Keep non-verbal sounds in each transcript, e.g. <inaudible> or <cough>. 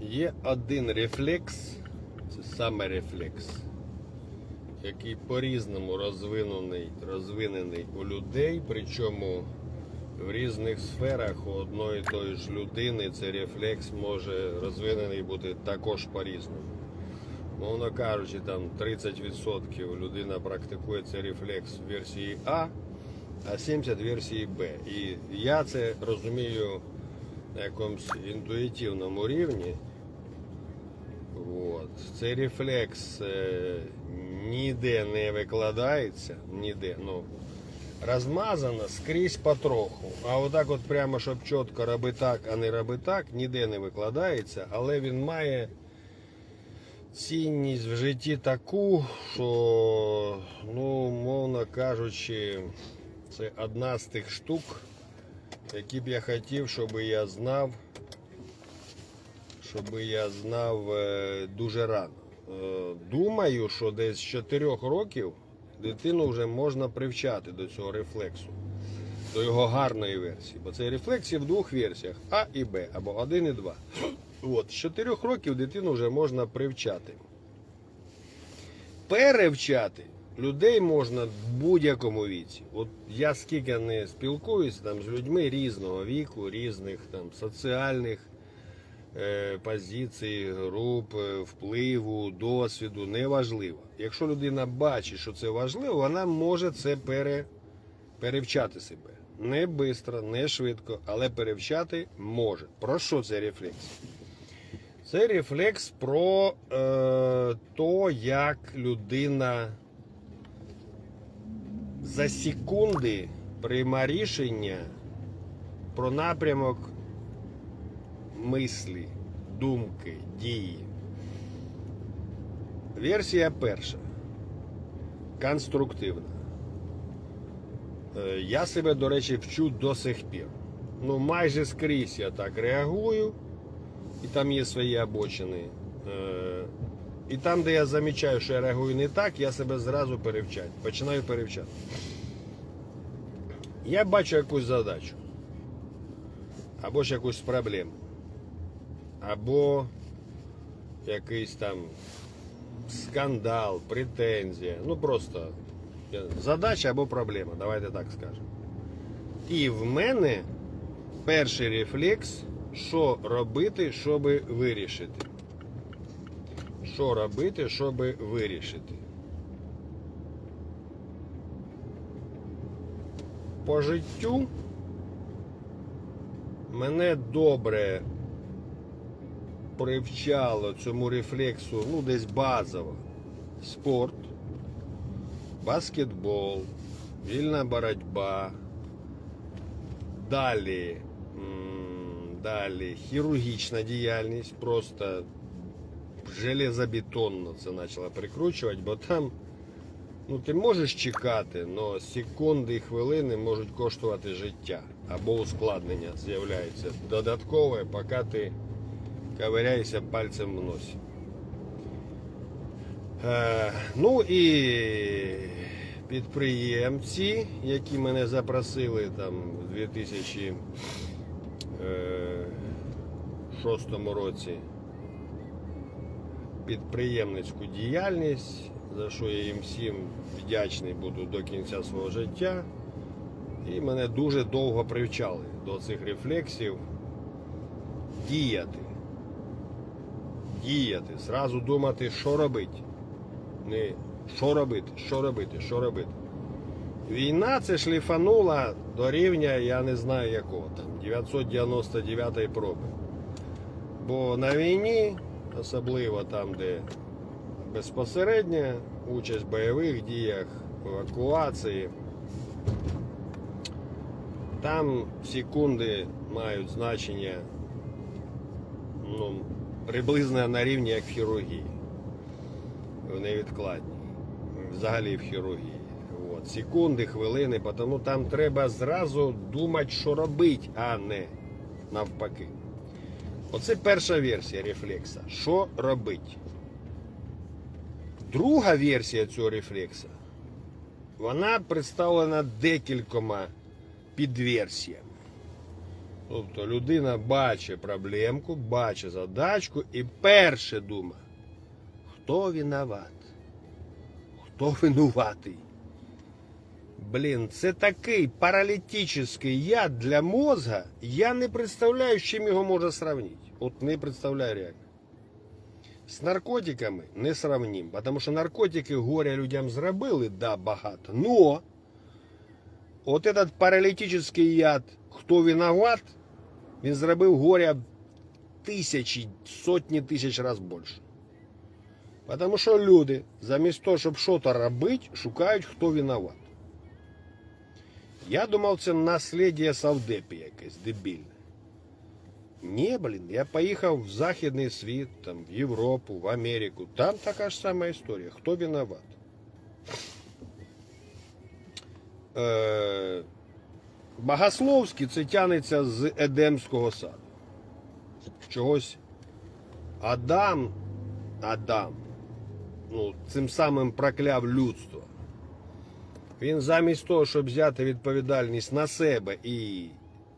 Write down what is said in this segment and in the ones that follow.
Є один рефлекс, це саме рефлекс, який по-різному розвинений, розвинений у людей, причому в різних сферах у одної тої ж людини цей рефлекс може розвинений бути також по-різному. Мовно кажучи, там 30% людина практикує цей рефлекс в версії А, а 70% в версії Б. І я це розумію на якомусь інтуїтивному рівні. От. Цей рефлекс е, ніде не викладається, ніде. Ну, розмазано скрізь потроху. А отак от прямо, щоб чітко роби так, а не роби так, ніде не викладається, але він має цінність в житті таку, що, ну, мовно кажучи, це одна з тих штук, які б я хотів, щоб я знав, щоб я знав е, дуже рано. Е, Думаю, що десь з 4 років дитину вже можна привчати до цього рефлексу, до його гарної версії. Бо цей рефлекс є в двох версіях А і Б, або 1 і 2. <clears throat> От, з 4 років дитину вже можна привчати. Перевчати людей можна в будь-якому віці. От я скільки не спілкуюся там з людьми різного віку, різних там соціальних е, позицій, груп, е, впливу, досвіду, неважливо. Якщо людина бачить, що це важливо, вона може це пере, перевчати себе. Не швидко, не швидко, але перевчати може. Про що цей рефлекс? Це рефлекс про е, то, як людина за секунди прийма рішення про напрямок мислі, думки, дії. Версія перша. Конструктивна. Е, Я себе, до речі, вчу до сих пір. Ну, майже скрізь я так реагую, і там є свої обочини. Е, І там, де я замічаю, що я реагую не так, я себе зразу перевчаю. Починаю перевчати. Я бачу якусь задачу. Або ж якусь проблему. Або якийсь там скандал, претензія. Ну просто задача або проблема, давайте так скажемо. І в мене перший рефлекс, що робити, щоб вирішити. Що робити, щоб вирішити. По життю мене добре привчало цьому рефлексу, ну, десь базово. Спорт, баскетбол, вільна боротьба. Далі, далі хірургічна діяльність, просто железобетонно це почала прикручувати, бо там ну, ти можеш чекати, але секунди і хвилини можуть коштувати життя або ускладнення з'являється додаткове, поки ти ковиряєшся пальцем в носі. Е, ну і підприємці, які мене запросили там у 2006 році підприємницьку діяльність, за що я їм всім вдячний буду до кінця свого життя. І мене дуже довго привчали до цих рефлексів діяти. Діяти, зразу думати, що робити. Не що робити, що робити, що робити. Війна це шліфанула до рівня, я не знаю якого там, 999 проби. Бо на війні, особливо там, де безпосередня участь в бойових діях, евакуації, там секунди мають значення приблизно на рівні як в хірургії. В невідкладній. Взагалі в хірургії. От. Секунди, хвилини, тому там треба зразу думати, що робити, а не навпаки. Оце перша версія рефлекса. Що робити? Друга версія цього рефлекса, вона представлена декількома підверсіями. Тобто людина бачить проблемку, бачить задачку і перше думає, хто виноват? Хто винуватий? Блін, це такий паралітичний яд для мозга. Я не представляю, з чим його можна сравнити. От не представляю реально. З наркотиками не сравним, тому що наркотики горя людям зробили, да, багато. Но от этот паралітичний яд, хто виноват, він зробив горя тисячі, сотні тисяч разів більше. Тому що люди, замість того, щоб щось робити, шукають, хто виноват. Я думав, це наслідя Савдепі якесь дебільне. Ні, блін, я поїхав в Західний світ, там, в Європу, в Америку. Там така ж сама історія. Хто виноват? Е, Богословський це тянеться з Едемського саду. Чогось Адам, Адам, ну, цим самим прокляв людство. Він замість того, щоб взяти відповідальність на себе і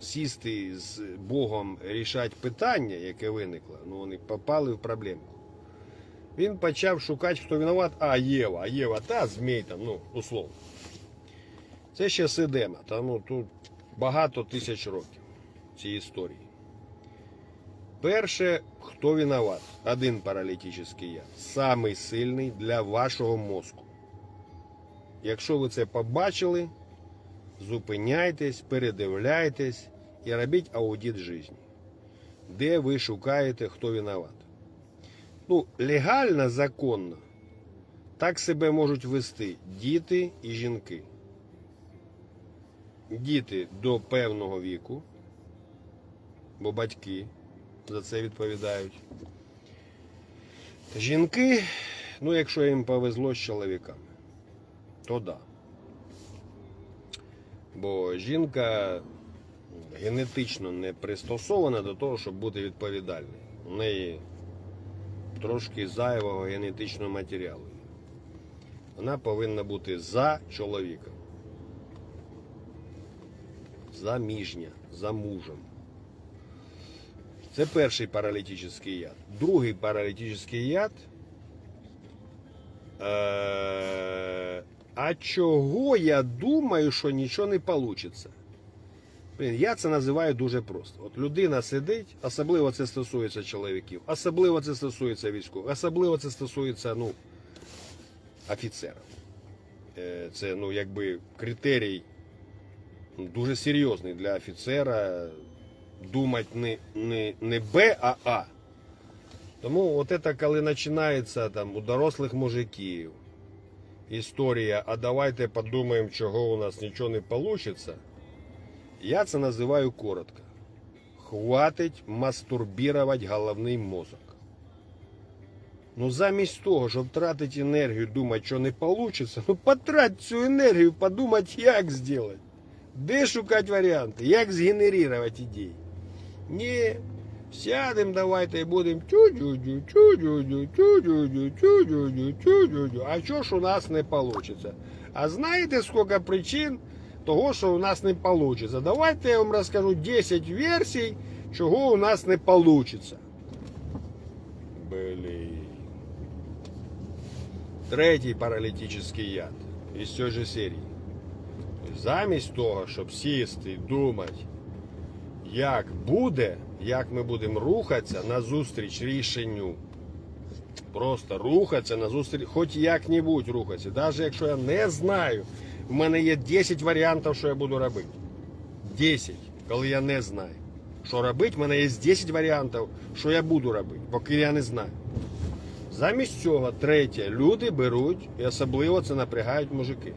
сісти з Богом рішати питання, яке виникло, ну вони попали в проблемку. Він почав шукати, хто винуват, а Єва, а Єва та змій там, ну, условно. Це ще Сидема, там ну, тут багато тисяч років цієї історії. Перше, хто виноват? Один паралітичний яд. Самий сильний для вашого мозку. Якщо ви це побачили, зупиняйтесь, передивляйтесь і робіть аудит житті. Де ви шукаєте, хто виноват? Ну, легально, законно, так себе можуть вести діти і жінки. Діти до певного віку, бо батьки за це відповідають. Жінки, ну, якщо їм повезло з чоловіками то да. Бо жінка генетично не пристосована до того, щоб бути відповідальною. У неї трошки зайвого генетичного матеріалу. Вона повинна бути за чоловіком. Заміжня, за мужем. Це перший паралітичний яд. Другий паралітичний яд. Е- а чого я думаю, що нічого не вийде? Я це називаю дуже просто. От людина сидить, особливо це стосується чоловіків, особливо це стосується військових, особливо це стосується ну, офіцерів. Е, Це ну, якби критерій дуже серйозний для офіцера. Думати не, не, не Б, а А. Тому от це коли починається там у дорослих мужиків історія, а давайте подумаємо, чого у нас нічого не вийде. Я це називаю коротко. Хватить мастурбувати головний мозок. Ну, замість того, щоб тратити енергію, думати, що не вийде, ну потрать цю енергію, подумати, як зробити. Де шукати варіанти, як згенерувати ідеї. Ні, сядемо, давайте і будемо тю-дю-дю, тю-дю-дю, тю-дю-дю, тю-дю-дю, тю-дю-дю. А що ж у нас не вийде? А знаєте, скільки причин того, що у нас не вийде? Давайте я вам розкажу 10 версій, чого у нас не вийде. Блін. Третій паралітичний яд із цієї ж серії. Замість того, щоб сісти і думати, як буде, як ми будемо рухатися назустріч рішенню. Просто рухатися назустріч, хоч як-небудь рухатися. Навіть якщо я не знаю, в мене є 10 варіантів, що я буду робити. 10, коли я не знаю. Що робити, в мене є 10 варіантів, що я буду робити, поки я не знаю. Замість цього, третє, люди беруть, і особливо це напрягають мужики.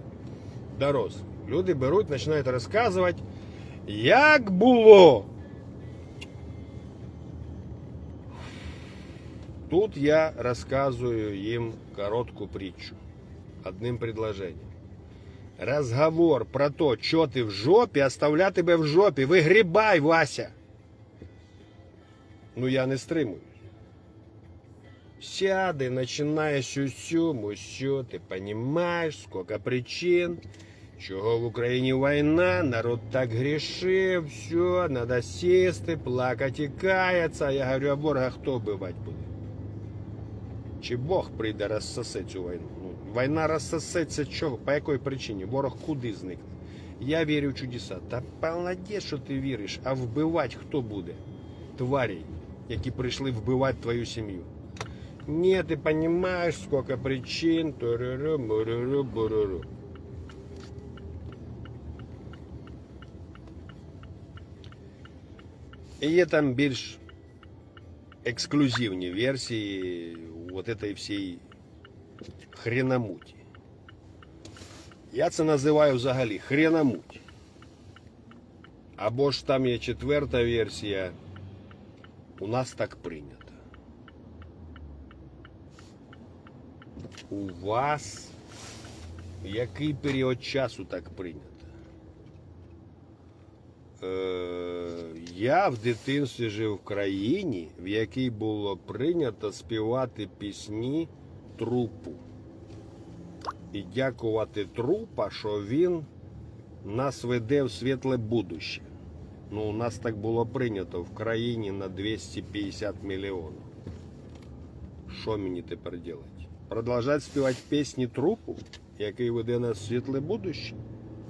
Дорослі. Люди беруть, починають розказувати, як було. Тут я рассказываю им короткую притчу. Одним предложением. Разговор про то, що ти в жопі, оставля тебе в жопі. Вигрібай, Вася. Ну я не стримуюсь. Сяди, начинаешь сю-сю, мусю, ты понимаешь, сколько причин. Чого в Україні війна, народ так грішив, все, треба сісти, плакати і каятися. Я говорю, а ворога хто вбивати буде? Чи Бог прийде розсосе цю війну? Ну, війна розсосеться чого? По якій причині? Ворог куди зникне? Я вірю в чудеса. Та молодець, що ти віриш, а вбивати хто буде? Тварі, які прийшли вбивати твою сім'ю. Ні, ти розумієш, скільки причин. Туруру, буруру, буруру. І є там більш ексклюзивні версії вот этой всій хреномуті. Я це називаю взагалі хреномуть. Або ж там є четверта версія. У нас так прийнято. У вас який період часу так прийнято? Е, я в дитинстві жив в країні, в якій було прийнято співати пісні трупу. І дякувати трупа, що він нас веде в світле будуще. Ну, у нас так було прийнято в країні на 250 мільйонів. Що мені тепер робити? Продовжати співати пісні трупу, який веде нас в світле будуще?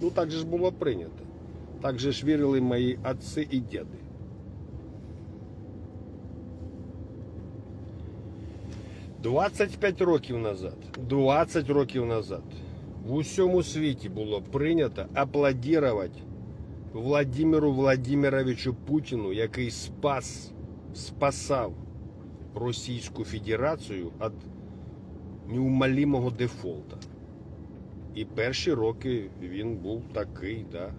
Ну так же ж було прийнято. Так же ж вірили мої отці і діди. Двадцять п'ять років назад, 20 років назад в усьому світі було прийнято аплодувати Владимиру Владимировичу Путіну, який спас, спасав Російську Федерацію від неумолимого дефолта. І перші роки він був такий, да,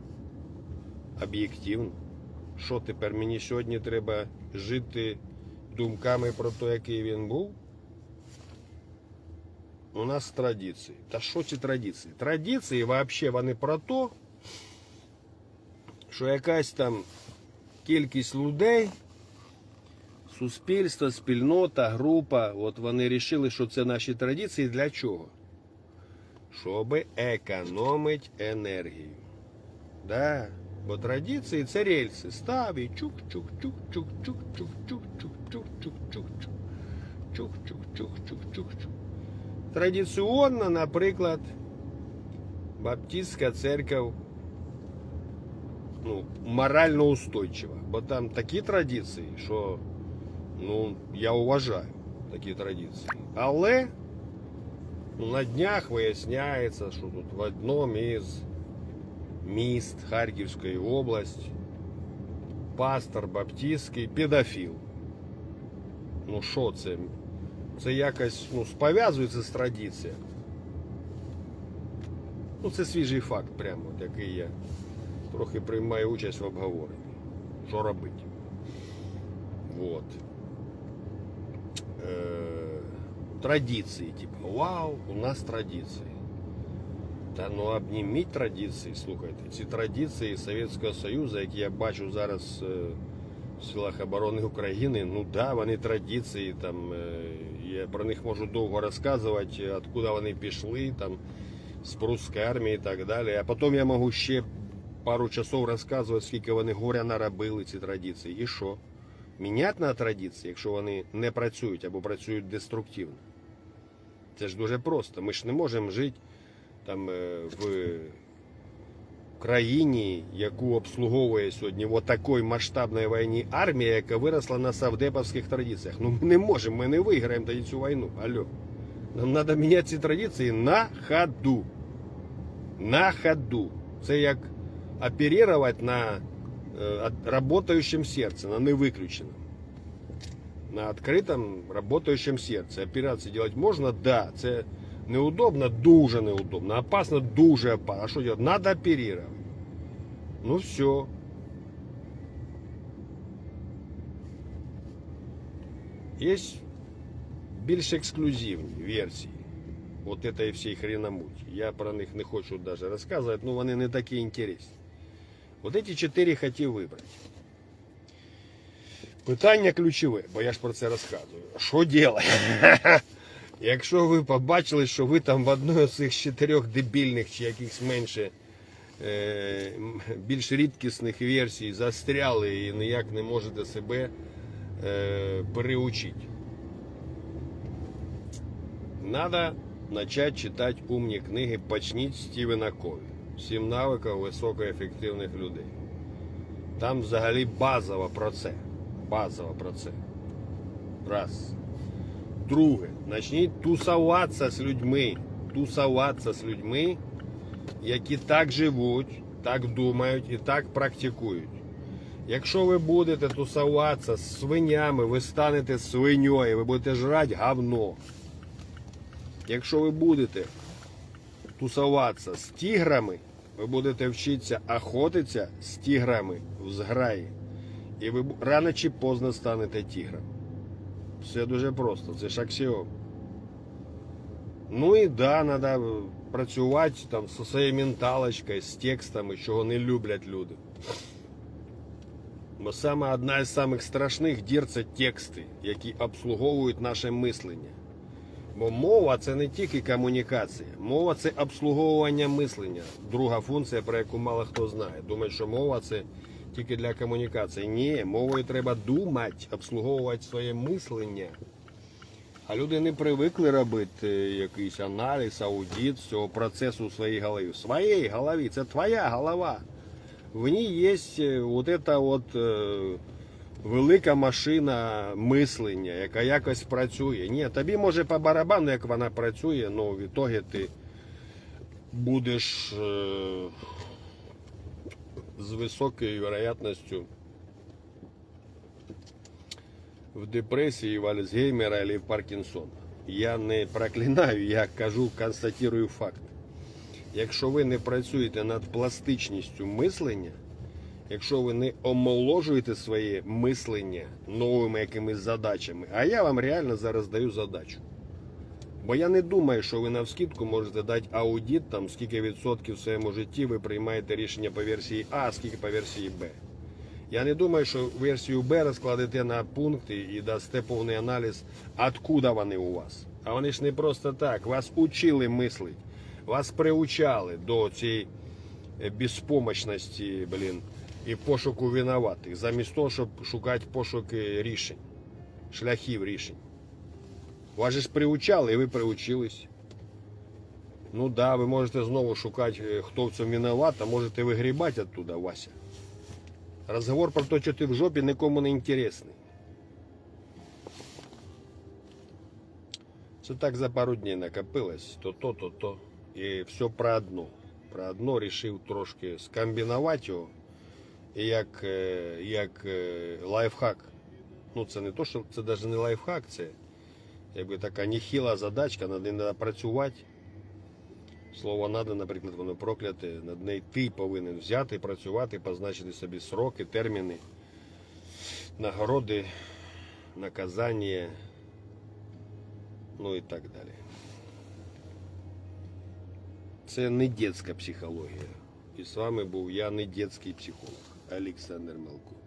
об'єктивно. Що тепер мені сьогодні треба жити думками про те, який він був? У нас традиції. Та що ці традиції? Традиції взагалі вони про те, що якась там кількість людей, суспільство, спільнота, група, от вони вирішили, що це наші традиції для чого? Щоб економити енергію. Да. Бо традиції це рельси. Став і чук чук чук чук чук чук чук чук чук чук чук чук чук чук чук чук чук чук Традиційно, наприклад, Баптистська церква ну, морально устойчива. Бо там такі традиції, що ну, я вважаю такі традиції. Але ну, на днях виясняється, що тут в одному із міст Харківської області пастор баптистський педофіл. Ну що це? Це якось ну, спов'язується з традиціями. Ну, це свіжий факт, прямо, от, який я трохи приймаю участь в обговоренні. Що робити? Вот. Е, традиції, типу, вау, у нас традиції. Та ну обніміть традиції, слухайте. Ці традиції Совєтського Союзу, які я бачу зараз е, в силах оборони України, ну да, вони традиції, там, е, я про них можу довго розказувати, откуда вони пішли, там, з прусської армії і так далі. А потім я можу ще пару часов розказувати, скільки вони горя наробили ці традиції. І що? Міняти на традиції, якщо вони не працюють або працюють деструктивно. Це ж дуже просто. Ми ж не можемо жити там е, в країні, яку обслуговує сьогодні в такої масштабної війні армія, яка виросла на савдеповських традиціях. Ну ми не можемо, ми не виграємо тоді цю війну. Алло. Нам треба міняти ці традиції на ходу. На ходу. Це як оперувати на э, от- работающем сердце, на невыключенном. На открытом работающем сердце. Операції делать можна? Да. Це неудобно, дуже неудобно. Опасно, дуже опасно. А що делать? Надо оперировать. Ну все. Є більш ексклюзивні версії от этой всей хреномуті. Я про них не хочу даже розказувати, ну вони не такі інтересні. От эти чотири хотів вибрати. Питання ключове, бо я ж про це розказую. Що робити? <laughs> Якщо ви побачили, що ви там в одної з цих чотирьох дебільних чи якихось менше е, більш рідкісних версій застряли і ніяк не можете себе е, переучити. Надо начать читати умні книги. Почніть Стівена Кові. Сім навиків високоефективних людей. Там взагалі базово про це. Базово про це. Раз. Друге, почніть тусуватися з людьми. Тусуватися з людьми, які так живуть, так думають і так практикують. Якщо ви будете тусуватися з свинями, ви станете свиньою, ви будете жрати говно. Якщо ви будете тусуватися з тіграми, ви будете вчитися охотитися з тіграми в зграї. І ви рано чи поздно станете тігром. Все дуже просто, це ж аксіом. Ну і да, треба працювати там зі своєю менталочкою, з текстами, чого не люблять люди. Бо саме одна із самих страшних дір це тексти, які обслуговують наше мислення. Бо мова це не тільки комунікація, мова це обслуговування мислення. Друга функція, про яку мало хто знає. Думають, що мова це тільки для комунікації. Ні, мовою треба думати, обслуговувати своє мислення. А люди не привикли робити якийсь аналіз, аудит цього процесу у своїй голові. В своїй голові, це твоя голова. В ній є е, от ета от е, велика машина мислення, яка якось працює. Ні, тобі може по барабану, як вона працює, але в ітогі ти будеш з високою вероятністю в депресії, в Альцгеймера або в Паркінсона. Я не проклинаю, я кажу, констатую факт. Якщо ви не працюєте над пластичністю мислення, якщо ви не омоложуєте своє мислення новими якимись задачами, а я вам реально зараз даю задачу. Бо я не думаю, що ви навскідку можете дати аудит, там скільки відсотків в своєму житті ви приймаєте рішення по версії А, скільки по версії Б. Я не думаю, що версію Б розкладете на пункти і дасте повний аналіз, откуда вони у вас. А вони ж не просто так. Вас учили мислити, вас приучали до цієї е, безпомощності, блін, і пошуку винуватих, замість того, щоб шукати пошуки рішень, шляхів рішень. Вас же ж приучали, і ви приучились. Ну да, ви можете знову шукати, е, хто в цьому виноват, а можете вигрібати оттуда, Вася. Разговор про те, що ти в жопі, нікому не інтересний. Це так за пару днів накопилось, то то, то то. І все про одно. Про одно рішив трошки скомбінувати його. Як, е, як е, лайфхак. Ну, це не то, що це навіть не лайфхак, це якби така нехіла задачка, над нею треба працювати. Слово надо, наприклад, воно прокляте, над нею ти повинен взяти, працювати, позначити собі сроки, терміни, нагороди, наказання, ну і так далі. Це не дитяча психологія. І з вами був я не дитячий психолог Олександр Мелко.